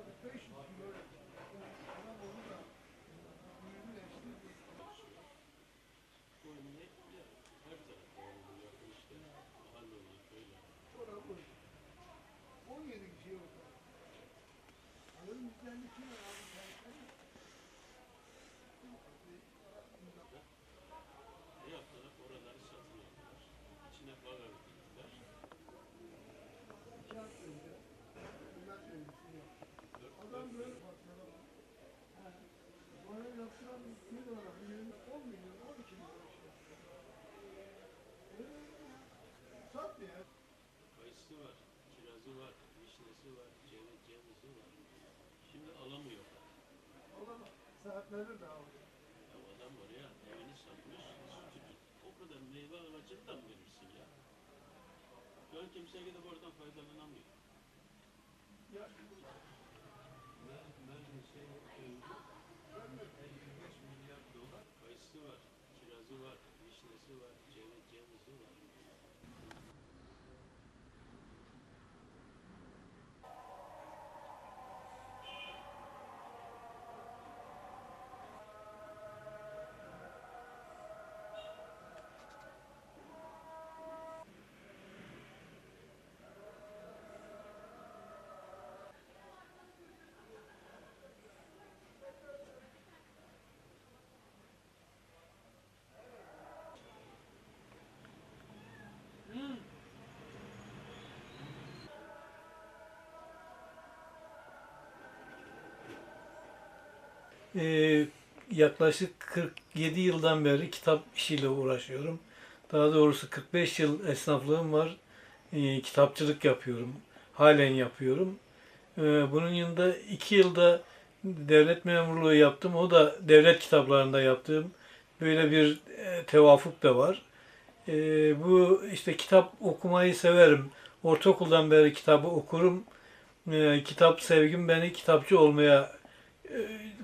oturayım? Yaptılar, var, vişnesi var, ceviz, cevizi var. Şimdi alamıyor. Saatleri de aldı. Ya adam oraya evini satmış, sütü tut. O kadar meyve ağacını da mı verirsin ya? Böyle kimse gidip oradan faydalanamıyor. Ya, Mer, Mersin şey, e, 55 milyar dolar kayısı var, kirazı var, vişnesi var, ceviz, cevizi var. Ee, yaklaşık 47 yıldan beri kitap işiyle uğraşıyorum. Daha doğrusu 45 yıl esnaflığım var. Ee, kitapçılık yapıyorum. Halen yapıyorum. Ee, bunun yanında 2 yılda devlet memurluğu yaptım. O da devlet kitaplarında yaptığım böyle bir e, tevafuk da var. Ee, bu işte kitap okumayı severim. Ortaokuldan beri kitabı okurum. Ee, kitap sevgim beni kitapçı olmaya e,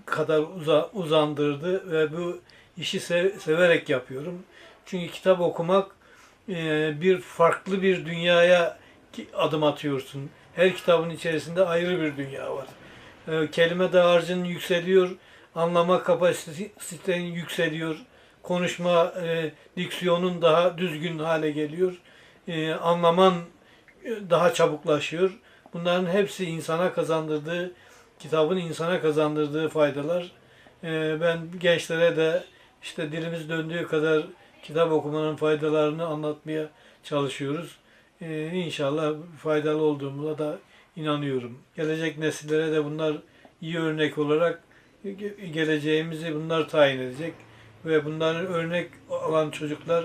kadar uza- uzandırdı ve bu işi sev- severek yapıyorum. Çünkü kitap okumak e, bir farklı bir dünyaya adım atıyorsun. Her kitabın içerisinde ayrı bir dünya var. E, kelime dağarcığın yükseliyor, anlama kapasiten yükseliyor, konuşma e, diksiyonun daha düzgün hale geliyor, e, anlaman e, daha çabuklaşıyor. Bunların hepsi insana kazandırdığı kitabın insana kazandırdığı faydalar. Ee, ben gençlere de işte dilimiz döndüğü kadar kitap okumanın faydalarını anlatmaya çalışıyoruz. Ee, inşallah faydalı olduğumuza da inanıyorum. Gelecek nesillere de bunlar iyi örnek olarak ge- geleceğimizi bunlar tayin edecek ve bunların örnek alan çocuklar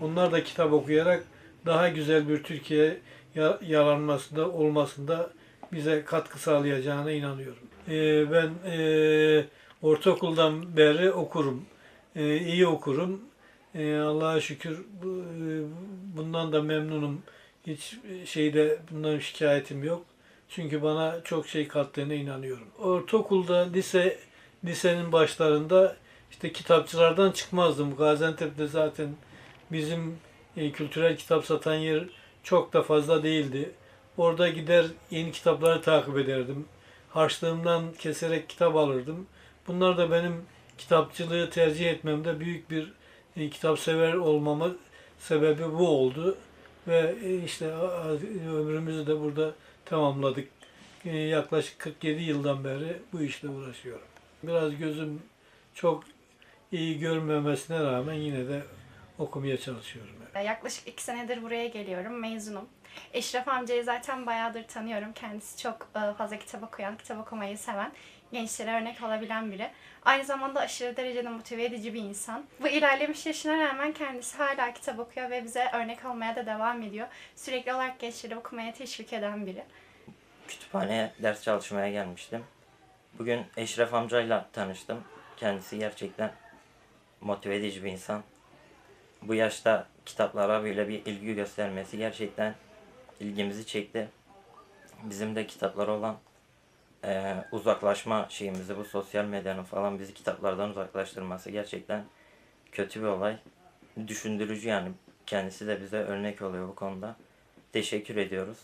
onlar da kitap okuyarak daha güzel bir Türkiye ya- yaranmasında olmasında bize katkı sağlayacağına inanıyorum. Ee, ben e, ortaokuldan beri okurum. Ee, iyi okurum. Ee, Allah'a şükür e, bundan da memnunum. Hiç şeyde bundan şikayetim yok. Çünkü bana çok şey kattığına inanıyorum. Ortaokulda, lise lisenin başlarında işte kitapçılardan çıkmazdım. Gaziantep'te zaten bizim e, kültürel kitap satan yer çok da fazla değildi. Orada gider yeni kitapları takip ederdim. Harçlığımdan keserek kitap alırdım. Bunlar da benim kitapçılığı tercih etmemde büyük bir e, kitap sever olmama sebebi bu oldu. Ve e, işte ömrümüzü de burada tamamladık. E, yaklaşık 47 yıldan beri bu işle uğraşıyorum. Biraz gözüm çok iyi görmemesine rağmen yine de okumaya çalışıyorum. Yaklaşık iki senedir buraya geliyorum. Mezunum. Eşref amcayı zaten bayağıdır tanıyorum. Kendisi çok e, fazla kitap okuyan, kitap okumayı seven, gençlere örnek olabilen biri. Aynı zamanda aşırı derecede motive edici bir insan. Bu ilerlemiş yaşına rağmen kendisi hala kitap okuyor ve bize örnek olmaya da devam ediyor. Sürekli olarak gençleri okumaya teşvik eden biri. kütüphaneye ders çalışmaya gelmiştim. Bugün Eşref amcayla tanıştım. Kendisi gerçekten motive edici bir insan. Bu yaşta kitaplara böyle bir ilgi göstermesi gerçekten ilgimizi çekti. Bizim de kitaplara olan eee, uzaklaşma şeyimizi bu sosyal medyanın falan bizi kitaplardan uzaklaştırması gerçekten kötü bir olay. Düşündürücü yani. Kendisi de bize örnek oluyor bu konuda. Teşekkür ediyoruz.